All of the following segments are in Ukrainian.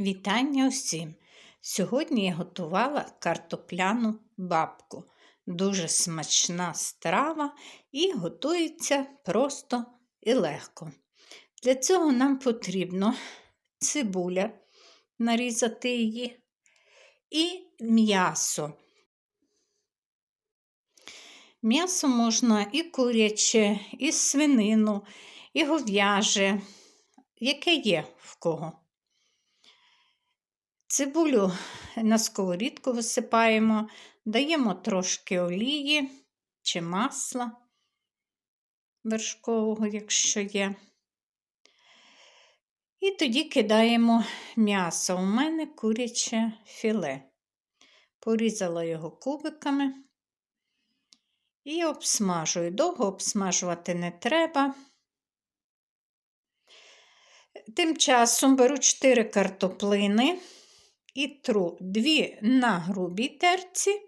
Вітання усім! Сьогодні я готувала картопляну бабку. Дуже смачна страва і готується просто і легко. Для цього нам потрібно цибуля, нарізати її і м'ясо. М'ясо можна і куряче, і свинину, і гов'яже, яке є в кого. Цибулю на сковорідку висипаємо, даємо трошки олії чи масла вершкового, якщо є. І тоді кидаємо м'ясо. У мене куряче філе. Порізала його кубиками і обсмажую. Довго обсмажувати не треба. Тим часом беру 4 картоплини і тру дві на грубій терці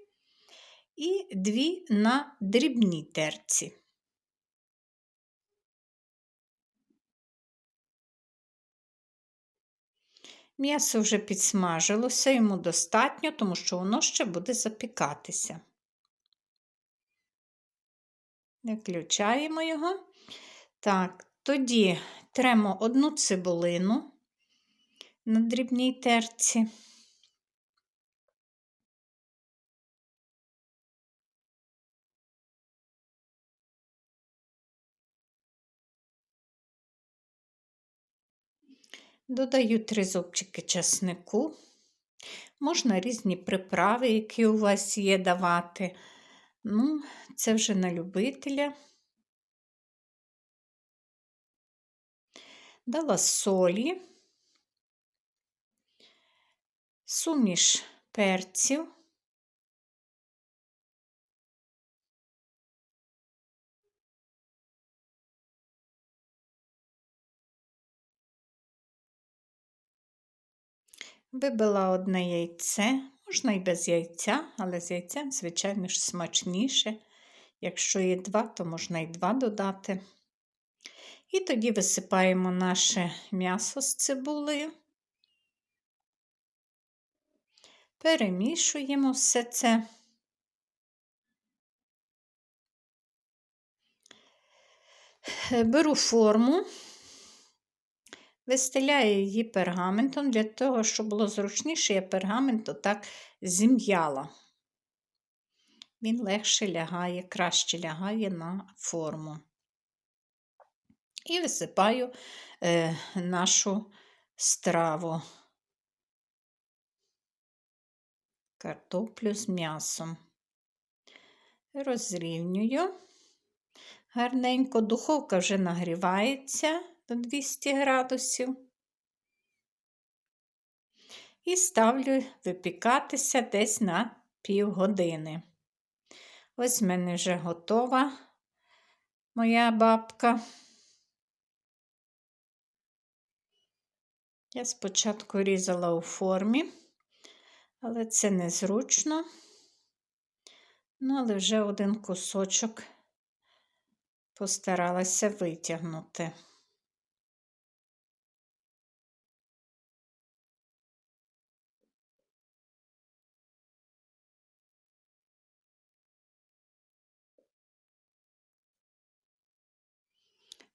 і дві на дрібній терці. М'ясо вже підсмажилося, йому достатньо, тому що воно ще буде запікатися. Виключаємо його. Так, тоді тремо одну цибулину на дрібній терці. Додаю три зубчики часнику. Можна різні приправи, які у вас є, давати. Ну, це вже на любителя. Дала солі, суміш перців. Вибила одне яйце, можна і без яйця, але з яйцем, звичайно ж, смачніше. Якщо є два, то можна і два додати. І тоді висипаємо наше м'ясо з цибулею, перемішуємо все це. Беру форму. Вистеляю її пергаментом для того, щоб було зручніше, я пергамент отак зім'яла. Він легше лягає, краще лягає на форму. І висипаю е, нашу страву, картоплю з м'ясом. Розрівнюю. Гарненько духовка вже нагрівається до 200 градусів. І ставлю випікатися десь на півгодини. Ось в мене вже готова моя бабка. Я спочатку різала у формі, але це незручно. Ну, але вже один кусочок постаралася витягнути.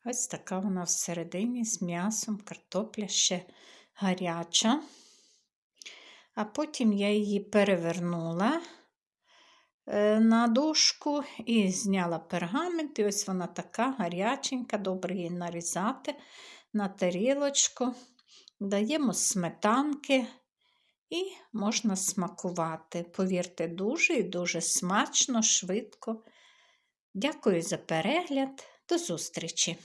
Ось така вона всередині з м'ясом, картопля ще гаряча. А потім я її перевернула е, на дошку і зняла пергамент. І ось вона така гаряченька, добре її нарізати на тарілочку. Даємо сметанки і можна смакувати. Повірте, дуже і дуже смачно, швидко. Дякую за перегляд. До зустрічі!